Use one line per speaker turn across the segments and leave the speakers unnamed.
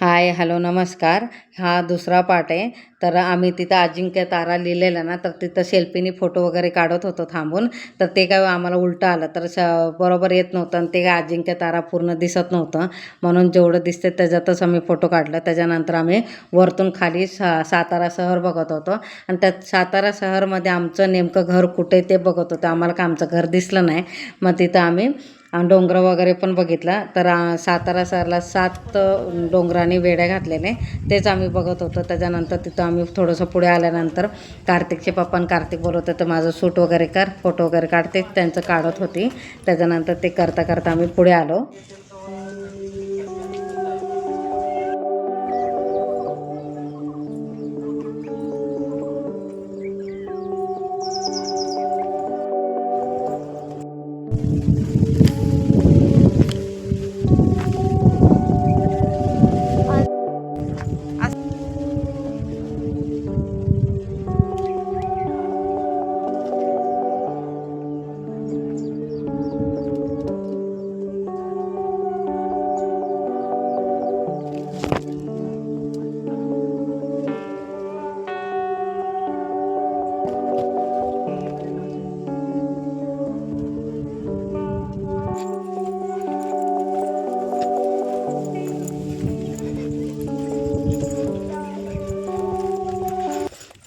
Hi hello नमस्कार. हा दुसरा पार्ट आहे. तर आम्ही तिथं अजिंक्य तारा लिहिलेला ना तर तिथं सेल्फीनी फोटो वगैरे काढत होतो थांबून. तर ते काय आम्हाला उलटं आलं तर स बरोबर येत नव्हतं आणि ते काय अजिंक्य तारा पूर्ण दिसत नव्हतं. म्हणून जेवढं दिसते त्याच्यातच आम्ही फोटो काढलं. त्याच्यानंतर आम्ही वरतून खाली सा सातारा शहर बघत होतो. आणि त्यात सातारा शहरमध्ये आमचं नेमकं घर कुठे ते बघत होतं. आम्हाला का आमचं घर दिसलं नाही. मग तिथं आम्ही डोंगर वगैरे पण बघितला. तर सातारा शहराला सात डोंगरांनी वेड्या घातलेले. तेच आम्ही बघत होतो. त्याच्यानंतर तिथं आम्ही थोडंसं पुढे आल्यानंतर कार्तिकचे पप्पा आणि कार्तिक बोलत होते माझं सूट वगैरे कर फोटो वगैरे काढते. त्यांचं काढत होती. त्याच्यानंतर ते करता करता आम्ही पुढे आलो.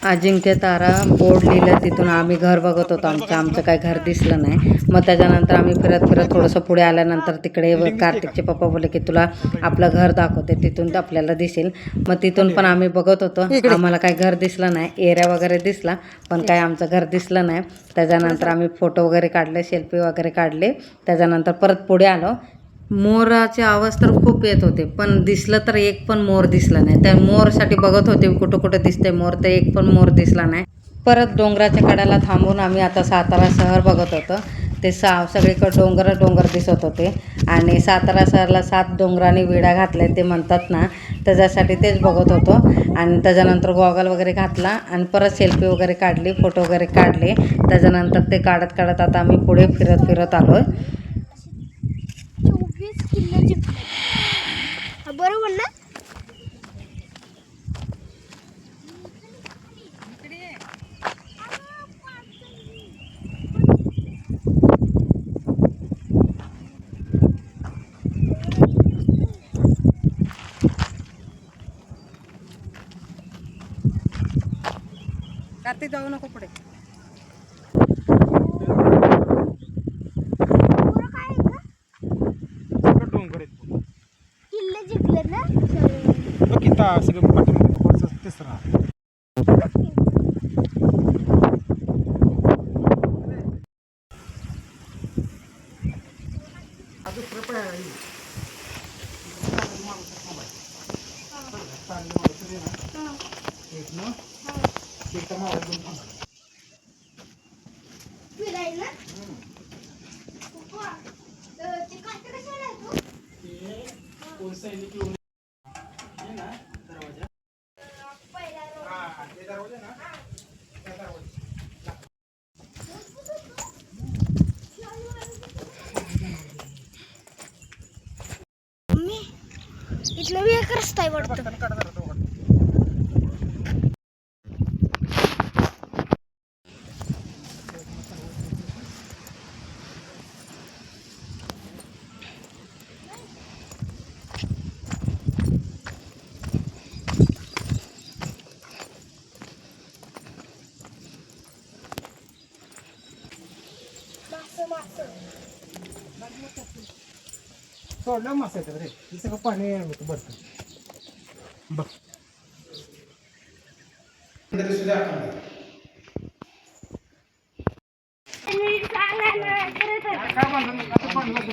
अजिंक्य तारा बोर्ड लिहिलं तिथून आम्ही घर बघत होतो. आमचं आमचं काय घर दिसलं नाही. मग त्याच्यानंतर आम्ही फिरत फिरत थोडंसं पुढे आल्यानंतर तिकडे कार्तिकचे पप्पा बोलले की तुला आपलं घर दाखवते. तिथून आपल्याला दिसेल. मग तिथून पण आम्ही बघत होतो. आम्हाला काय घर दिसलं नाही. एरिया वगैरे दिसला पण काय आमचं घर दिसलं नाही. त्याच्यानंतर आम्ही फोटो वगैरे काढले सेल्फी वगैरे काढले. त्याच्यानंतर परत पुढे आलो. मोराचे आवाज तर खूप येत होते पण दिसलं तर एक पण मोर दिसला नाही. त्या मोरसाठी बघत होते कुठं कुठं दिसते मोर तर एक पण मोर दिसला नाही. परत डोंगराच्या कड्याला थांबून आम्ही आता सातारा शहर बघत होतो. ते सा सगळीकडे डोंगर डोंगर दिसत होते. आणि सातारा शहरला सात डोंगरांनी विडा घातल्या ते म्हणतात ना त्याच्यासाठी तेच बघत होतो. आणि त्याच्यानंतर गॉगल वगैरे घातला आणि परत सेल्फी वगैरे काढली फोटो वगैरे काढले. त्याच्यानंतर ते काढत काढत आता आम्ही पुढे फिरत फिरत आलो
चोवीस किलो जिंकले हा, बरोबर ना
कार्तिक जाऊ नको पुढे.
बरं काय आहे का?
सगळं डोंगर आहेत
किल्ले जिंकले ना?
इथं सगळं थोडंसं तिसरा
फिरायला पप्पा, इथलं बी एक रस्ता आहे वाटतं.
सोडलं मासा येतात रे. हे सगळं पाणी होतं बरं बघ. काय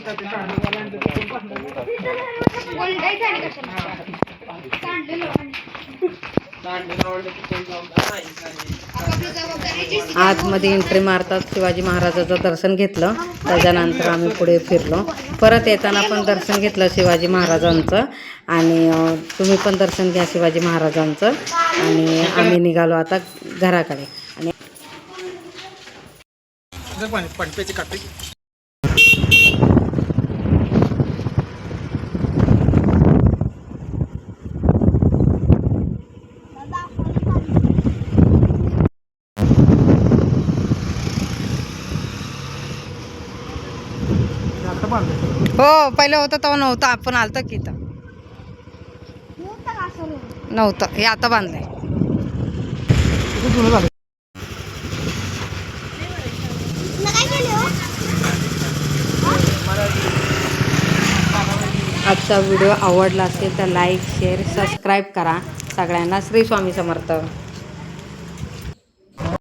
आतमध्ये एंट्री मारतात शिवाजी महाराजाचं दर्शन घेतलं. त्याच्यानंतर आम्ही पुढे फिरलो. परत येताना पण दर्शन घेतलं शिवाजी महाराजांचं. आणि तुम्ही पण दर्शन घ्या शिवाजी महाराजांचं. आणि आम्ही निघालो आता घराकडे. आणि
जर पाणी पाणी प्यायचे काढते आता बांधलं सगळं.
हो पहिलं होतं तेव्हा नव्हतं. आपण आलतं की इथं.
नव्हतं.
हे आता बांधलंय. आजचा व्हिडिओ आवडला असेल तर लाईक शेअर सबस्क्राईब करा. सगळ्यांना श्री स्वामी समर्थ.